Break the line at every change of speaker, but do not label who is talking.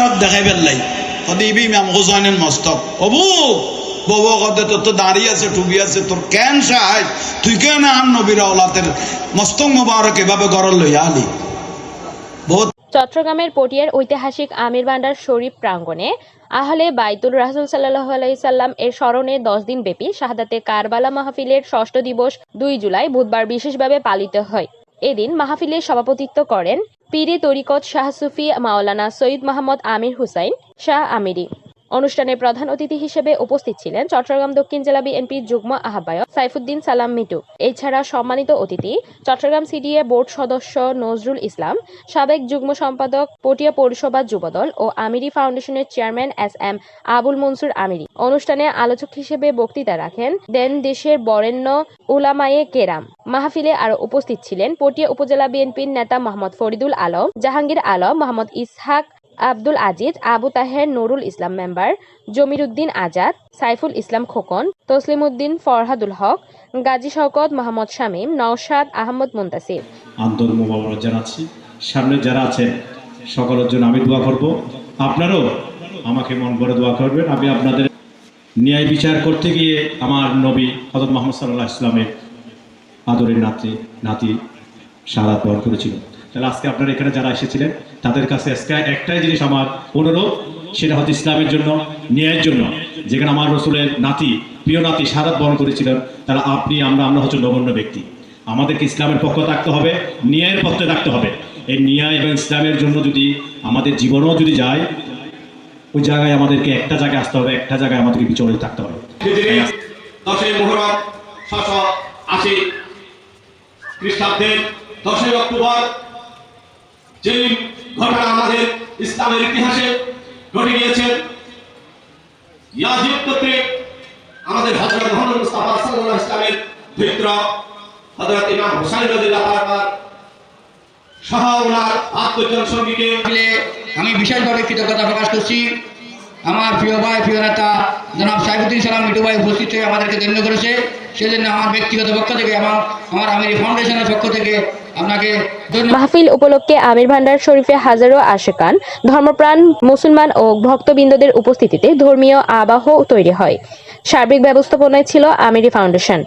মুবারক দেখাই ফেললাই। হদিবি ইমাম হুসাইনের মস্তক। অবু, ববু কদে তোর তো দাঁড়িয়ে আছে টুবি আছে, তোর কেন সাহায্য তুই কেন আন নবীর ওলাতের মস্তক মুবারক এভাবে গড়ল লইয়া আলি?
চট্টগ্রামের পটিয়ার ঐতিহাসিক আমির ভান্ডার শরীফ প্রাঙ্গণে আহলে বাইতুল রাসুল সাল্লাহ আলাইসাল্লাম এর স্মরণে দশ দিন ব্যাপী শাহাদাতে কারবালা মাহফিলের ষষ্ঠ দিবস দুই জুলাই বুধবার বিশেষভাবে পালিত হয়। এদিন মাহফিলের সভাপতিত্ব করেন পীরে তরিকত শাহ সুফি মাওলানা সৈয়দ মাহমদ আমির হুসাইন শাহ আমিরি। অনুষ্ঠানে প্রধান অতিথি হিসেবে উপস্থিত ছিলেন চট্টগ্রাম দক্ষিণ জেলা বিএনপির যুগ্ম আহ্বায়ক সাইফুদ্দিন সালাম মিটু এছাড়া সম্মানিত অতিথি চট্টগ্রাম সিডিএ বোর্ড সদস্য নজরুল ইসলাম, সাবেক যুগ্ম সম্পাদক পটিয়া পৌরসভা যুবদল ও আমিরি ফাউন্ডেশনের chairman S M Abul Mansur Amiri. অনুষ্ঠানে আলোচক হিসেবে বক্তৃতা রাখেন দেন দেশের বরেণ্য উলামায়ে কেরাম। মাহফিলে আরও উপস্থিত ছিলেন পটিয়া উপজেলা বিএনপির নেতা মোহাম্মদ ফরিদুল আলম, জাহাঙ্গীর আলম, মোহাম্মদ ইসহাক আব্দুল আজিজ, আবু তাহের নুরুল ইসলাম মেম্বার জমির উদ্দিন আজাদ, সাইফুল ইসলাম খোকন তসলিম উদ্দিন ফরহাদুল হক, গাজী শওকত মোহাম্মদ শামীম, নওশাদ আহমদ মুন্তাসির।
আন্তর মোবারক জানাচ্ছি সামনে যারা আছেন সকলের জন্য আমি দোয়া করব। আপনারও আমাকে মন করে দোয়া করবেন। আমি আপনাদের ন্যায় বিচার করতে গিয়ে আমার নবী হজরত মোহাম্মদ সাল্লাহ ইসলামের আদরের নাতি নাতি সারা বহন করেছিল তাহলে আজকে আপনারা এখানে যারা এসেছিলেন, তাদের কাছে আজকে একটাই জিনিস আমার অনুরোধ, সেটা হচ্ছে ইসলামের জন্য, ন্যায়ের জন্য। যেখানে আমার রসুলের নাতি, প্রিয় নাতি সারাত বহন করেছিলেন তারা আপনি, আমরা আমরা হচ্ছে নগণ্য ব্যক্তি। আমাদেরকে ইসলামের পক্ষ থাকতে হবে, ন্যায়ের পক্ষে থাকতে হবে। এই ন্যায় এবং ইসলামের জন্য যদি আমাদের জীবনও যদি যায়, ওই জায়গায় আমাদেরকে একটা জায়গায় আসতে হবে, একটা জায়গায় আমাদেরকে বিচলিত থাকতে হবে।
খ্রিস্টাব্দের দশই অক্টোবর যেই ঘটনা আমাদের ইসলামের ইতিহাসে ঘটে গিয়েছে আমাদের হজরত মোহাম্মদ মুস্তাফা সাল্লাল্লাহু ইসলামের ধৈত্র হজরত ইমাম হুসাইন রাদিয়াল্লাহু তাআলা সহ ওনার আত্মজন সঙ্গীকে
আমি বিশেষভাবে কৃতজ্ঞতা প্রকাশ করছি। আমার প্রিয় ভাই, প্রিয় নেতা জনাব সালাম মিটু ভাই উপস্থিত হয়ে আমাদেরকে ধন্য করেছে। সেজন্য আমার ব্যক্তিগত পক্ষ থেকে এবং আমার আমির ফাউন্ডেশনের পক্ষ থেকে আপনাকে
মাহফিল উপলক্ষে আমির ভান্ডার শরীফে হাজারো আশেকান, ধর্মপ্রাণ, মুসলমান ও ভক্তবৃন্দদের উপস্থিতিতে ধর্মীয় আবাহ তৈরি হয়। সার্বিক ব্যবস্থাপনায় ছিল আমিরি ফাউন্ডেশন।